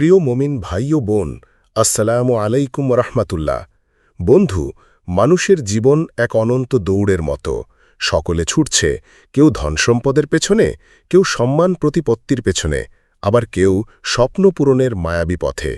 প্রিয় মমিন ভাই ও বোন, আসসালামু আলাইকুম রহমাতুল্লাহ। বন্ধু, মানুষের জীবন এক অনন্ত দৌড়ের মতো। সকলে ছুটছে, কেউ ধনসম্পদের পেছনে, কেউ সম্মান প্রতিপত্তির পেছনে, আবার কেউ স্বপ্ন পূরণের মায়াবী পথে।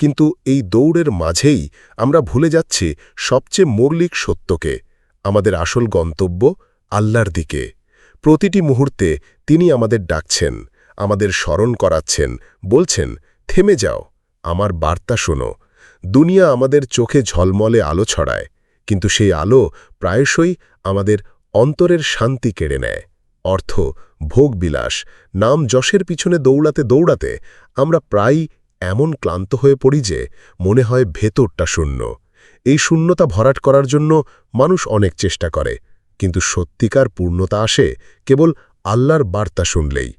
কিন্তু এই দৌড়ের মাঝেই আমরা ভুলে যাচ্ছি সবচেয়ে মৌলিক সত্যকে, আমাদের আসল গন্তব্য আল্লাহর দিকে। প্রতিটি মুহূর্তে তিনি আমাদের ডাকছেন, আমাদের স্মরণ করাচ্ছেন, বলছেন থেমে যাও, আমার বার্তা শোনো। দুনিয়া আমাদের চোখে ঝলমলে আলো ছড়ায়, কিন্তু সেই আলো প্রায়শই আমাদের অন্তরের শান্তি কেড়ে নেয়। অর্থ ভোগবিলাস নাম যশের পিছনে দৌড়াতে দৌড়াতে আমরা প্রায়ই এমন ক্লান্ত হয়ে পড়ি যে মনে হয় ভেতরটা শূন্য। এই শূন্যতা ভরাট করার জন্য মানুষ অনেক চেষ্টা করে, কিন্তু সত্যিকার পূর্ণতা আসে কেবল আল্লাহর বার্তা শুনলেই।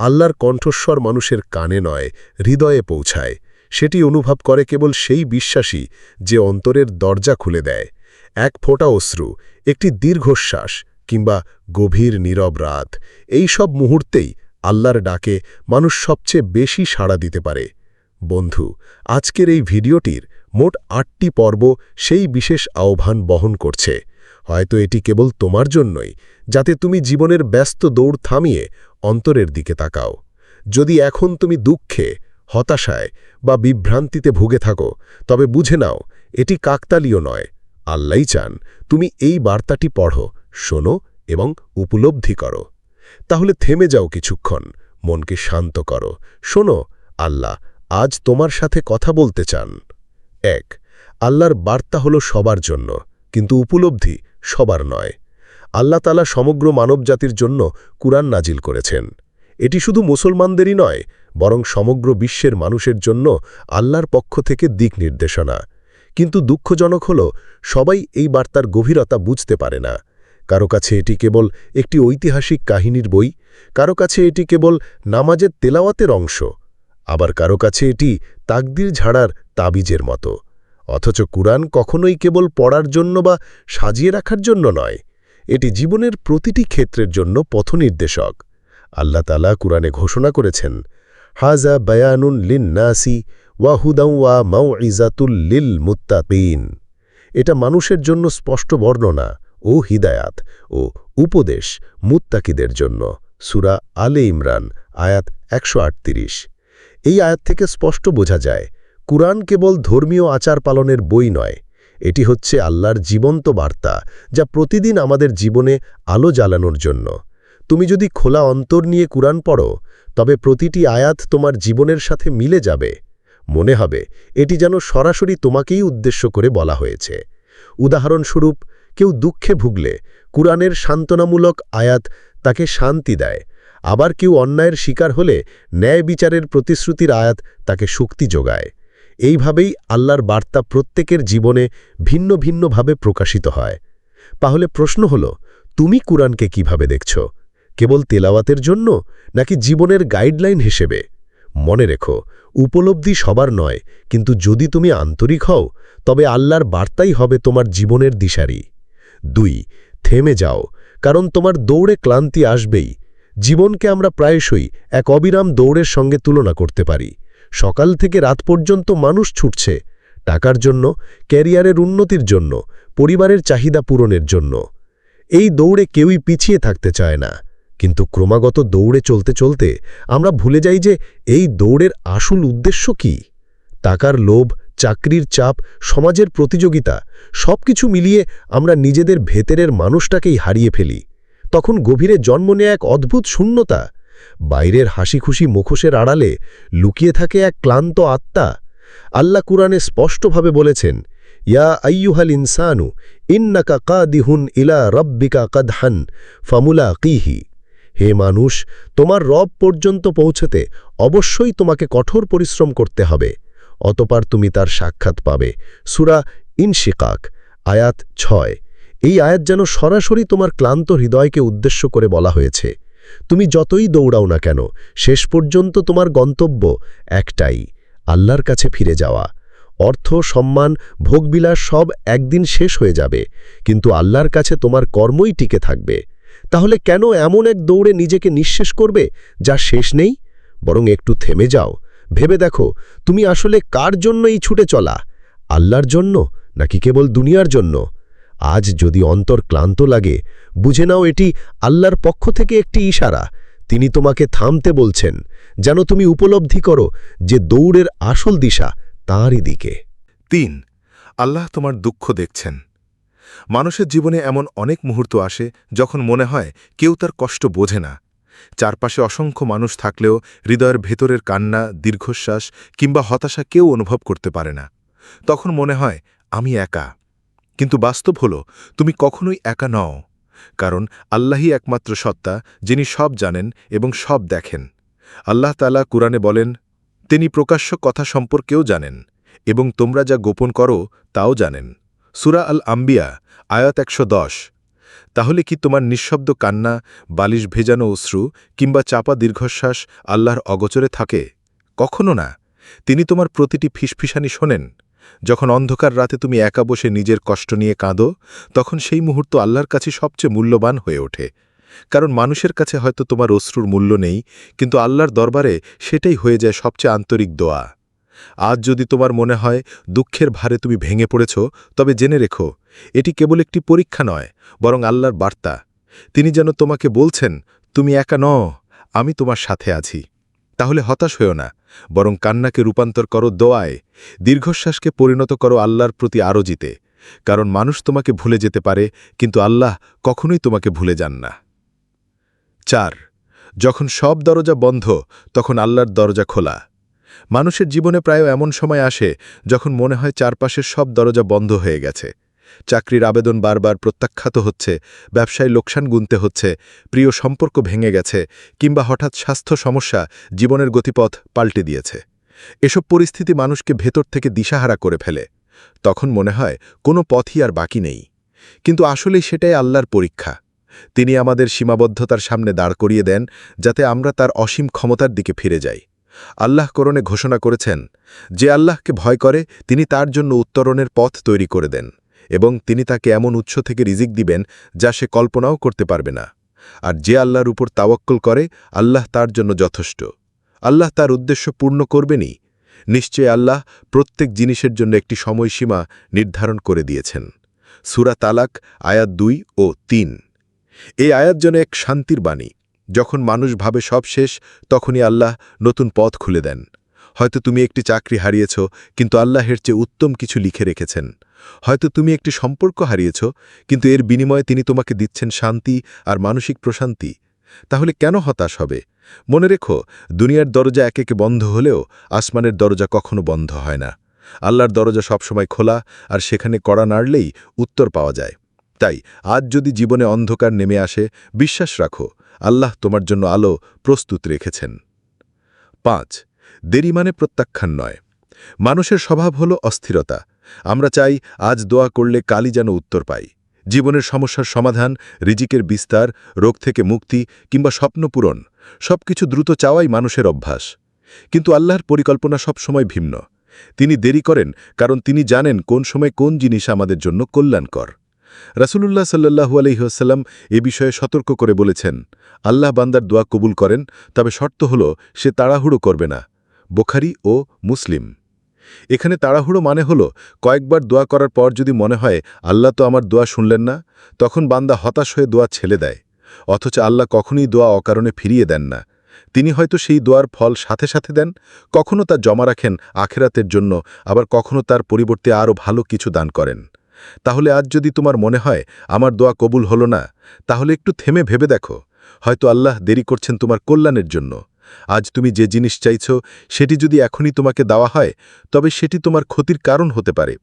আল্লাহর কণ্ঠস্বর মানুষের কানে নয়, হৃদয়ে পৌঁছায়। সেটি অনুভব করে কেবল সেই বিশ্বাসী যে অন্তরের দরজা খুলে দেয়। এক ফোঁটা অশ্রু, একটি দীর্ঘশ্বাস কিংবা গভীর নীরব রাত, এই সব মুহূর্তেই আল্লাহর ডাকে মানুষ সবচেয়ে বেশি সাড়া দিতে পারে। বন্ধু, আজকের এই ভিডিওটির মোট আটটি পর্ব সেই বিশেষ আহ্বান বহন করছে। হয়তো এটি কেবল তোমার জন্যই, যাতে তুমি জীবনের ব্যস্ত দৌড় থামিয়ে অন্তরের দিকে তাকাও। যদি এখন তুমি দুঃখে, হতাশায় বা বিভ্রান্তিতে ভুগে থাকো, তবে বুঝে নাও, এটি কাকতালীয় নয়। আল্লাই চান, তুমি এই বার্তাটি পড়ো, শোনো এবং উপলব্ধি করো। তাহলে থেমে যাও কিছুক্ষণ, মনকে শান্ত করো। শোনো, আল্লাহ আজ তোমার সাথে কথা বলতে চান। এক, আল্লাহর বার্তা হলো সবার জন্য, কিন্তু উপলব্ধি সবার নয়। আল্লাহ তালা সমগ্র মানবজাতির জন্য কুরআন নাজিল করেছেন। এটি শুধু মুসলমানদেরই নয়, বরং সমগ্র বিশ্বের মানুষের জন্য আল্লাহর পক্ষ থেকে দিক নির্দেশনা। কিন্তু দুঃখজনক হল, সবাই এই বার্তার গভীরতা বুঝতে পারে না। কারও কাছে এটি কেবল একটি ঐতিহাসিক কাহিনীর বই, কারও কাছে এটি কেবল নামাজের তেলাওয়াতের অংশ, আবার কারও কাছে এটি তাকদির ঝাড়ার তাবিজের মতো। অথচ কুরআন কখনোই কেবল পড়ার জন্য বা সাজিয়ে রাখার জন্য নয়, এটি জীবনের প্রতিটি ক্ষেত্রের জন্য পথনির্দেশক। আল্লাহ তালা কুরআনে ঘোষণা করেছেন হাজা বয়ানুন লিন নাসি ওয়াহুদাউ ওয়া মাউ ইজাতুল লিল মুত্তাকিন এটা মানুষের জন্য স্পষ্ট বর্ণনা ও হিদায়াত ও উপদেশ মুত্তাকিদের জন্য। সুরা আলে ইমরান, আয়াত একশো আটত্রিশ। এই আয়াত থেকে স্পষ্ট বোঝা যায় কুরআন কেবল ধর্মীয় আচার পালনের বই নয়, এটি হচ্ছে আল্লাহর জীবন্ত বার্তা যা প্রতিদিন আমাদের জীবনে আলো জ্বালানোর জন্য। তুমি যদি খোলা অন্তর নিয়ে কুরআন পড়ো, তবে প্রতিটি আয়াত তোমার জীবনের সাথে মিলে যাবে। মনে হবে, এটি যেন সরাসরি তোমাকেই উদ্দেশ্য করে বলা হয়েছে। উদাহরণস্বরূপ, কেউ দুঃখে ভুগলে কুরআনের সান্ত্বনামূলক আয়াত তাকে শান্তি দেয়, আবার কেউ অন্যায়ের শিকার হলে ন্যায় বিচারের প্রতিশ্রুতির আয়াত তাকে শক্তি যোগায়। এইভাবেই আল্লাহর বার্তা প্রত্যেকের জীবনে ভিন্ন ভিন্নভাবে প্রকাশিত হয়। তাহলে প্রশ্ন হল, তুমি কুরআনকে কীভাবে দেখছ? কেবল তেলাওয়াতের জন্য নাকি জীবনের গাইডলাইন হিসেবে? মনে রেখো, উপলব্ধি সবার নয়, কিন্তু যদি তুমি আন্তরিক হও, তবে আল্লাহর বার্তাই হবে তোমার জীবনের দিশারি। দুই, থেমে যাও, কারণ তোমার দৌড়ে ক্লান্তি আসবেই। জীবনকে আমরা প্রায়শই এক অবিরাম দৌড়ের সঙ্গে তুলনা করতে পারি। সকাল থেকে রাত পর্যন্ত মানুষ ছুটছে টাকার জন্য, ক্যারিয়ারের উন্নতির জন্য, পরিবারের চাহিদা পূরণের জন্য। এই দৌড়ে কেউই পিছিয়ে থাকতে চায় না। কিন্তু ক্রমাগত দৌড়ে চলতে চলতে আমরা ভুলে যাই যে এই দৌড়ের আসল উদ্দেশ্য কি? টাকার লোভ, চাকরির চাপ, সমাজের প্রতিযোগিতা সব কিছু মিলিয়ে আমরা নিজেদের ভেতরের মানুষটাকেই হারিয়ে ফেলি। তখন গভীরে জন্ম নেয় এক অদ্ভুত শূন্যতা বাইরের হাসি খুশি মুখোশের আড়ালে লুকিয়ে থাকে এক ক্লান্ত আত্মা। আল্লাহ কুরআনে স্পষ্টভাবে বলেছেন, ইয়া আইয়ুহাল ইনসানু ইন্নাকা কাদিহুন ইলা রব্বিকা কদহান ফামুলা কিহি হে মানুষ, তোমার রব পর্যন্ত পৌঁছতে অবশ্যই তোমাকে কঠোর পরিশ্রম করতে হবে। অতপার তুমি তার সাক্ষাৎ পাবে। সুরা ইনশিকাক, আয়াত ছয়। এই আয়াত যেন সরাসরি তোমার ক্লান্ত হৃদয়কে উদ্দেশ্য করে বলা হয়েছে। তুমি যতই দৌড়াও না কেন, শেষ পর্যন্ত তোমার গন্তব্য একটাই, আল্লাহর কাছে ফিরে যাওয়া। অর্থ, সম্মান, ভোগবিলাস সব একদিন শেষ হয়ে যাবে, কিন্তু আল্লাহর কাছে তোমার কর্মই টিকে থাকবে। তাহলে কেন এমন এক দৌড়ে নিজেকে নিঃশেষ করবে, যা শেষ নেই? বরং একটু থেমে যাও। ভেবে দেখো, তুমি আসলে কার জন্য এই ছুটে চলা? আল্লাহর জন্য, নাকি কেবল দুনিয়ার জন্য? আজ যদি অন্তর ক্লান্ত লাগে, বুঝে নাও এটি আল্লাহর পক্ষ থেকে একটি ইশারা। তিনি তোমাকে থামতে বলছেন, যেন তুমি উপলব্ধি করো যে দৌড়ের আসল দিশা তাঁরই দিকে। তিন, আল্লাহ তোমার দুঃখ দেখছেন। মানুষের জীবনে এমন অনেক মুহূর্ত আসে যখন মনে হয় কেউ তার কষ্ট বোঝে না। চারপাশে অসংখ্য মানুষ থাকলেও হৃদয়ের ভেতরের কান্না, দীর্ঘশ্বাস কিংবা হতাশা কেউ অনুভব করতে পারে না। তখন মনে হয়, আমি একা। কিন্তু বাস্তব হল, তুমি কখনোই একা নও, কারণ আল্লাহই একমাত্র সত্তা, যিনি সব জানেন এবং সব দেখেন। আল্লাহ তালা কুরআনে বলেন, তিনি প্রকাশ্য কথা সম্পর্কেও জানেন এবং তোমরা যা গোপন করো, তাও জানেন। সুরা আল আম্বিয়া আয়াত একশো দশ। তাহলে কি তোমার নিঃশব্দ কান্না, বালিশ ভেজানো অশ্রু কিংবা চাপা দীর্ঘশ্বাস আল্লাহর অগোচরে থাকে? কখনো না। তিনি তোমার প্রতিটি ফিসফিসানি শোনেন। যখন অন্ধকার রাতে তুমি একা বসে নিজের কষ্ট নিয়ে কাঁদো, তখন সেই মুহূর্ত আল্লাহর কাছে সবচেয়ে মূল্যবান হয়ে ওঠে। কারণ মানুষের কাছে হয়তো তোমার অশ্রুর মূল্য নেই, কিন্তু আল্লাহর দরবারে সেটাই হয়ে যায় সবচেয়ে আন্তরিক দোয়া। আজ যদি তোমার মনে হয় দুঃখের ভারে তুমি ভেঙে পড়েছ, তবে জেনে রেখো, এটি কেবল একটি পরীক্ষা নয়, বরং আল্লাহর বার্তা। তিনি যেন তোমাকে বলছেন, তুমি একা ন আমি তোমার সাথে আছি। তাহলে হতাশ হয়েও না, বরং কান্নাকে রূপান্তর করো দোয়ায়, দীর্ঘশ্বাসকে পরিণত করো আল্লাহর প্রতি আরজিতে কারণ মানুষ তোমাকে ভুলে যেতে পারে, কিন্তু আল্লাহ কখনোই তোমাকে ভুলে যান না। চার, যখন সব দরজা বন্ধ, তখন আল্লাহর দরজা খোলা। মানুষের জীবনে প্রায় এমন সময় আসে, যখন মনে হয় চারপাশের সব দরজা বন্ধ হয়ে গেছে। চাকরির আবেদন বারবার প্রত্যাখ্যাত হচ্ছে, ব্যবসায় লোকসান গুনতে হচ্ছে, প্রিয় সম্পর্ক ভেঙে গেছে, কিংবা হঠাৎ স্বাস্থ্য সমস্যা জীবনের গতিপথ পাল্টে দিয়েছে। এসব পরিস্থিতি মানুষকে ভেতর থেকে দিশাহারা করে ফেলে। তখন মনে হয় কোনো পথই আর বাকি নেই। কিন্তু আসলেই সেটাই আল্লাহর পরীক্ষা। তিনি আমাদের সীমাবদ্ধতার সামনে দাঁড় করিয়ে দেন, যাতে আমরা তার অসীম ক্ষমতার দিকে ফিরে যাই। আল্লাহ করণে ঘোষণা করেছেন, যে আল্লাহকে ভয় করে, তিনি তার জন্য উত্তরণের পথ তৈরি করে দেন। এবং তিনি তাকে এমন উৎস থেকে রিজিক দিবেন যা সে কল্পনাও করতে পারবে না। আর যে আল্লাহর উপর তাওয়াক্কল করে, আল্লাহ তার জন্য যথেষ্ট। আল্লাহ তার উদ্দেশ্য পূর্ণ করবেনই। নিশ্চয় আল্লাহ প্রত্যেক জিনিসের জন্য একটি সময়সীমা নির্ধারণ করে দিয়েছেন। সুরা তালাক, আয়াত দুই ও তিন। এই আয়াত যেন এক শান্তির বাণী। যখন মানুষ ভাবে সব শেষ, তখনই আল্লাহ নতুন পথ খুলে দেন। হয়তো তুমি একটি চাকরি হারিয়েছ, কিন্তু আল্লাহের চেয়ে উত্তম কিছু লিখে রেখেছেন। হয়তো তুমি একটি সম্পর্ক হারিয়েছ, কিন্তু এর বিনিময়ে তিনি তোমাকে দিচ্ছেন শান্তি আর মানসিক প্রশান্তি। তাহলে কেন হতাশ হবে? মনে রেখো, দুনিয়ার দরজা এক একে বন্ধ হলেও আসমানের দরজা কখনো বন্ধ হয় না। আল্লাহর দরজা সবসময় খোলা আর সেখানে কড়া নাড়লেই উত্তর পাওয়া যায়। তাই, আজ যদি জীবনে অন্ধকার নেমে আসে, বিশ্বাস রাখো, আল্লাহ তোমার জন্য আলো প্রস্তুত রেখেছেন। পাঁচ দেরি মানে প্রত্যাখ্যান নয়। মানুষের স্বভাব হল অস্থিরতা। আমরা চাই আজ দোয়া করলে কালই যেন উত্তর পাই। জীবনের সমস্যার সমাধান, রিজিকের বিস্তার, রোগ থেকে মুক্তি কিংবা স্বপ্ন পূরণ সব কিছু দ্রুত চাওয়াই মানুষের অভ্যাস। কিন্তু আল্লাহর পরিকল্পনা সব সময় ভিন্ন। তিনি দেরি করেন কারণ তিনি জানেন কোন সময় কোন জিনিস আমাদের জন্য কল্যাণকর। রাসুলুল্লাহ সাল্লাহু আলহিহাসাল্লাম এ বিষয়ে সতর্ক করে বলেছেন, আল্লাহ বান্দার দোয়া কবুল করেন, তবে শর্ত হল সে তাড়াহুড়ো করবে না। বোখারি ও মুসলিম। এখানে তাড়াহুড়ো মানে হল, কয়েকবার দোয়া করার পর যদি মনে হয়, আল্লাহ তো আমার দোয়া শুনলেন না, তখন বান্দা হতাশ হয়ে দোয়া ছেলে দেয়। অথচ আল্লাহ কখনই দোয়া অকারণে ফিরিয়ে দেন না। তিনি হয়তো সেই দোয়ার ফল সাথে সাথে দেন, কখনো তা জমা রাখেন আখেরাতের জন্য, আবার কখনো তার পরিবর্তে আরও ভালো কিছু দান করেন। তাহলে আজ যদি তোমার মনে হয়, আমার দোয়া কবুল হলো না, তাহলে একটু থেমে ভেবে দেখো। হয়তো আল্লাহ দেরি করছেন তোমার কল্যাণের জন্য। আজ তুমি যে জিনিস চাইছ, সেটি যদি এখনই তোমাকে দেওয়া হয়, তবে সেটি তোমার ক্ষতির কারণ হতে পারে।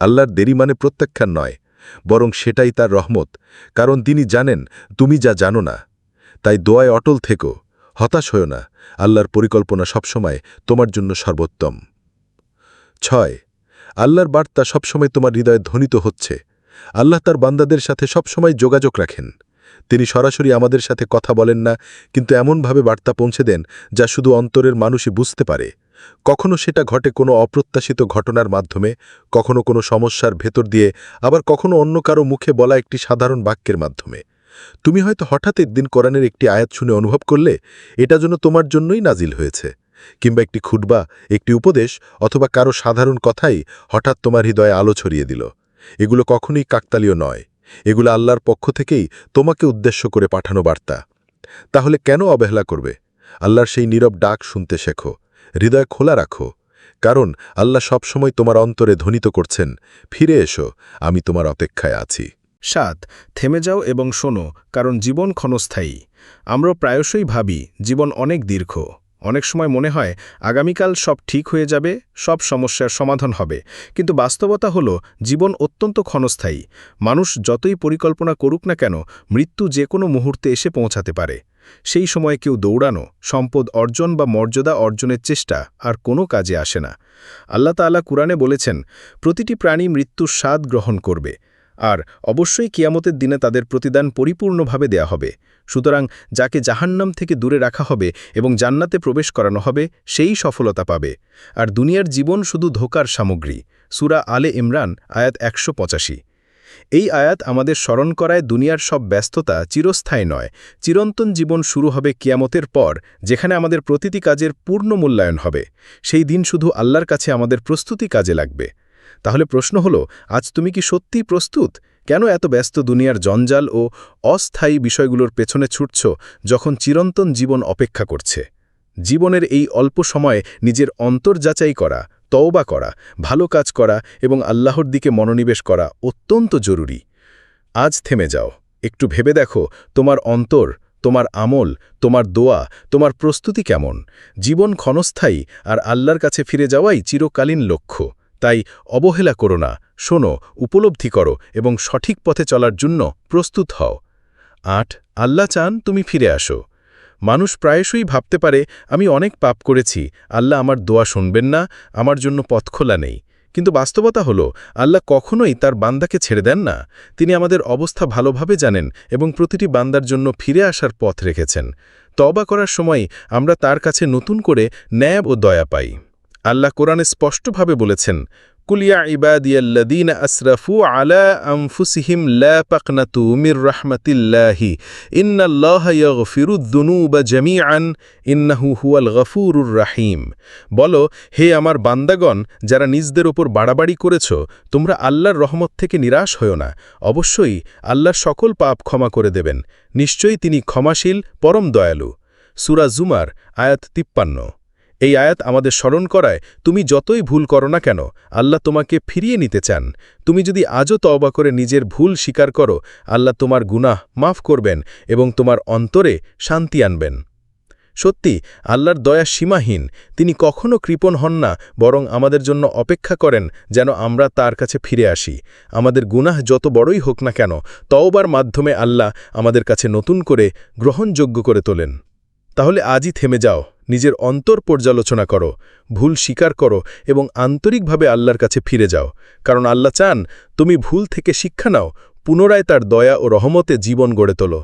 আল্লাহর দেরি মানে প্রত্যাখ্যান নয়, বরং সেটাই তার রহমত, কারণ তিনি জানেন, তুমি যা জানো না। তাই দোয়ায় অটল থেকো, হতাশ হও না, আল্লাহর পরিকল্পনা সবসময় তোমার জন্য সর্বোত্তম। ছয়, আল্লাহর বার্তা সবসময় তোমার হৃদয়ে ধ্বনিত হচ্ছে, আল্লাহ তার বান্দাদের সাথে সবসময় যোগাযোগ রাখেন। তিনি সরাসরি আমাদের সাথে কথা বলেন না, কিন্তু এমনভাবে বার্তা পৌঁছে দেন যা শুধু অন্তরের মানুষই বুঝতে পারে। কখনো সেটা ঘটে কোনো অপ্রত্যাশিত ঘটনার মাধ্যমে, কখনো কোনো সমস্যার ভেতর দিয়ে, আবার কখনো অন্য কারও মুখে বলা একটি সাধারণ বাক্যের মাধ্যমে। তুমি হয়তো হঠাৎ একদিন কোরআনের একটি আয়াত শুনে অনুভব করলে, এটা যেন তোমার জন্যই নাজিল হয়েছে, কিংবা একটি খুটবা একটি উপদেশ, অথবা কারও সাধারণ কথাই হঠাৎ তোমার হৃদয়ে আলো ছড়িয়ে দিল। এগুলো কখনোই কাকতালীয় নয়। এগুলো আল্লাহর পক্ষ থেকেই তোমাকে উদ্দেশ্য করে পাঠানো বার্তা। তাহলে কেন অবহেলা করবে? আল্লাহর সেই নীরব ডাক শুনতে শেখো, হৃদয় খোলা রাখো। কারণ আল্লাহ সবসময় তোমার অন্তরে ধ্বনিত করছেন, ফিরে এসো, আমি তোমার অপেক্ষায় আছি। সাত, থেমে যাও এবং শোনো, কারণ জীবন ক্ষণস্থায়ী। আমরা প্রায়শই ভাবি, জীবন অনেক দীর্ঘ। অনেক সময় মনে হয়, আগামীকাল সব ঠিক হয়ে যাবে, সব সমস্যার সমাধান হবে। কিন্তু বাস্তবতা হল, জীবন অত্যন্ত ক্ষণস্থায়ী। মানুষ যতই পরিকল্পনা করুক না কেন, মৃত্যু যে কোনো মুহূর্তে এসে পৌঁছাতে পারে। সেই সময় কেউ দৌড়ানো, সম্পদ অর্জন বা মর্যাদা অর্জনের চেষ্টা আর কোনো কাজে আসে না। আল্লাহ তাআলা কুরআনে বলেছেন, প্রতিটি প্রাণী মৃত্যুর স্বাদ গ্রহণ করবে। আর অবশ্যই কিয়ামতের দিনে তাদের প্রতিদান পরিপূর্ণভাবে দেয়া হবে। সুতরাং যাকে জাহান্নাম থেকে দূরে রাখা হবে এবং জান্নাতে প্রবেশ করানো হবে, সেই সফলতা পাবে। আর দুনিয়ার জীবন শুধু ধোকার সামগ্রী। সুরা আলে ইমরান, আয়াত একশো পঁচাশি। এই আয়াত আমাদের স্মরণ করায় দুনিয়ার সব ব্যস্ততা চিরস্থায়ী নয়। চিরন্তন জীবন শুরু হবে কিয়ামতের পর, যেখানে আমাদের প্রতিটি কাজের পূর্ণ মূল্যায়ন হবে। সেই দিন শুধু আল্লাহর কাছে আমাদের প্রস্তুতি কাজে লাগবে। তাহলে প্রশ্ন হল, আজ তুমি কি সত্যিই প্রস্তুত? কেন এত ব্যস্ত দুনিয়ার জঞ্জাল ও অস্থায়ী বিষয়গুলোর পেছনে ছুটছ যখন চিরন্তন জীবন অপেক্ষা করছে? জীবনের এই অল্প সময়ে নিজের অন্তর যাচাই করা, তওবা করা, ভালো কাজ করা এবং আল্লাহর দিকে মনোনিবেশ করা অত্যন্ত জরুরি। আজ থেমে যাও, একটু ভেবে দেখো তোমার অন্তর, তোমার আমল, তোমার দোয়া, তোমার প্রস্তুতি কেমন? জীবন ক্ষণস্থায়ী আর আল্লাহর কাছে ফিরে যাওয়াই চিরকালীন লক্ষ্য। তাই অবহেলা করো না শোনো, উপলব্ধি করো এবং সঠিক পথে চলার জন্য প্রস্তুত হও। আট, আল্লাহ চান তুমি ফিরে আসো। মানুষ প্রায়শই ভাবতে পারে, আমি অনেক পাপ করেছি, আল্লাহ আমার দোয়া শুনবেন না, আমার জন্য পথ খোলা নেই। কিন্তু বাস্তবতা হল, আল্লাহ কখনোই তার বান্দাকে ছেড়ে দেন না। তিনি আমাদের অবস্থা ভালোভাবে জানেন এবং প্রতিটি বান্দার জন্য ফিরে আসার পথ রেখেছেন। তবা করার সময় আমরা তার কাছে নতুন করে ন্যায় ও দয়া পাই। আল্লাহ কোরআনে স্পষ্টভাবে বলেছেন কুলিয়া ইবাদিয়াল্লাদিন আসরাফু আলা আনফুসিহিম লা পাকনাতু মির রাহমাতিল্লাহি। ইন্নাল্লাহ ইয়াগফিরুদ্দুনুবা জামিআন, ইন্নাহু হুয়াল গফুরুর রাহিম। বলো, হে আমার বান্দাগণ, যারা নিজদের ওপর বাড়াবাড়ি করেছ, তোমরা আল্লাহর রহমত থেকে নিরাশ হও না। অবশ্যই আল্লাহর সকল পাপ ক্ষমা করে দেবেন। নিশ্চয়ই তিনি ক্ষমাশীল, পরম দয়ালু। সুরা জুমার, আয়াত তিপ্পান্ন। এই আয়াত আমাদের স্মরণ করায়, তুমি যতই ভুল করো না কেন, আল্লাহ তোমাকে ফিরিয়ে নিতে চান। তুমি যদি আজও তওবা করে নিজের ভুল স্বীকার করো, আল্লাহ তোমার গুনাহ মাফ করবেন এবং তোমার অন্তরে শান্তি আনবেন। সত্যি, আল্লাহর দয়া সীমাহীন, তিনি কখনও কৃপণ হন না, বরং আমাদের জন্য অপেক্ষা করেন যেন আমরা তার কাছে ফিরে আসি। আমাদের গুনাহ যত বড়ই হোক না কেন, তওবার মাধ্যমে আল্লাহ আমাদের কাছে নতুন করে গ্রহণযোগ্য করে তোলেন। তাহলে আজই থেমে যাও, নিজের অন্তর পর্যালোচনা করো, ভুল স্বীকার করো এবং আন্তরিকভাবে আল্লাহর কাছে ফিরে যাও। কারণ আল্লাহ চান, তুমি ভুল থেকে শিক্ষা নাও, পুনরায় তার দয়া ও রহমতে জীবন গড়ে তোলো।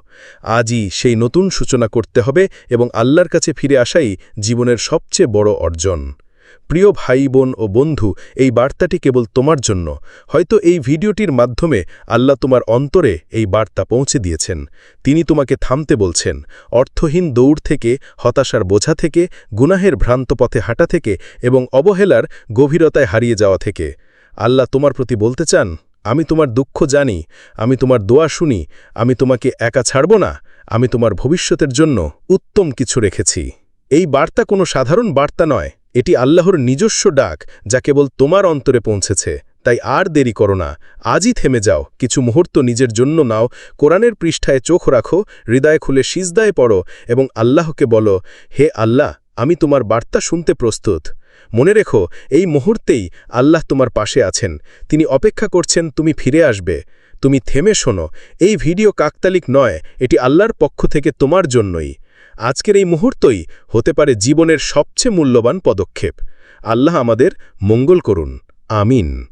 আজই সেই নতুন সূচনা করতে হবে এবং আল্লাহর কাছে ফিরে আসাই জীবনের সবচেয়ে বড় অর্জন। প্রিয় ভাই, বোন ও বন্ধু, এই বার্তাটি কেবল তোমার জন্য। হয়তো এই ভিডিওটির মাধ্যমে আল্লাহ তোমার অন্তরে এই বার্তা পৌঁছে দিয়েছেন। তিনি তোমাকে থামতে বলছেন, অর্থহীন দৌড় থেকে, হতাশার বোঝা থেকে, গুনাহের ভ্রান্ত পথে হাঁটা থেকে এবং অবহেলার গভীরতায় হারিয়ে যাওয়া থেকে। আল্লাহ তোমার প্রতি বলতে চান, আমি তোমার দুঃখ জানি, আমি তোমার দোয়া শুনি, আমি তোমাকে একা ছাড়ব না, আমি তোমার ভবিষ্যতের জন্য উত্তম কিছু রেখেছি। এই বার্তা কোনো সাধারণ বার্তা নয়। এটি আল্লাহর নিজস্ব ডাক, যা কেবল তোমার অন্তরে পৌঁছেছে। তাই আর দেরি করো না। আজই থেমে যাও। কিছু মুহূর্ত নিজের জন্য নাও। কোরআনের পৃষ্ঠায় চোখ রাখো, হৃদয় খুলে সিজদায় পড়ো এবং আল্লাহকে বলো, হে আল্লাহ, আমি তোমার বার্তা শুনতে প্রস্তুত। মনে রেখো, এই মুহূর্তেই আল্লাহ তোমার পাশে আছেন। তিনি অপেক্ষা করছেন তুমি ফিরে আসবে। তুমি থেমে শোনো। এই ভিডিও কাকতালিক নয়, এটি আল্লাহর পক্ষ থেকে তোমার জন্যই। আজকের এই মুহূর্তই হতে পারে জীবনের সবচেয়ে মূল্যবান পদক্ষেপ। আল্লাহ আমাদের মঙ্গল করুন। আমিন।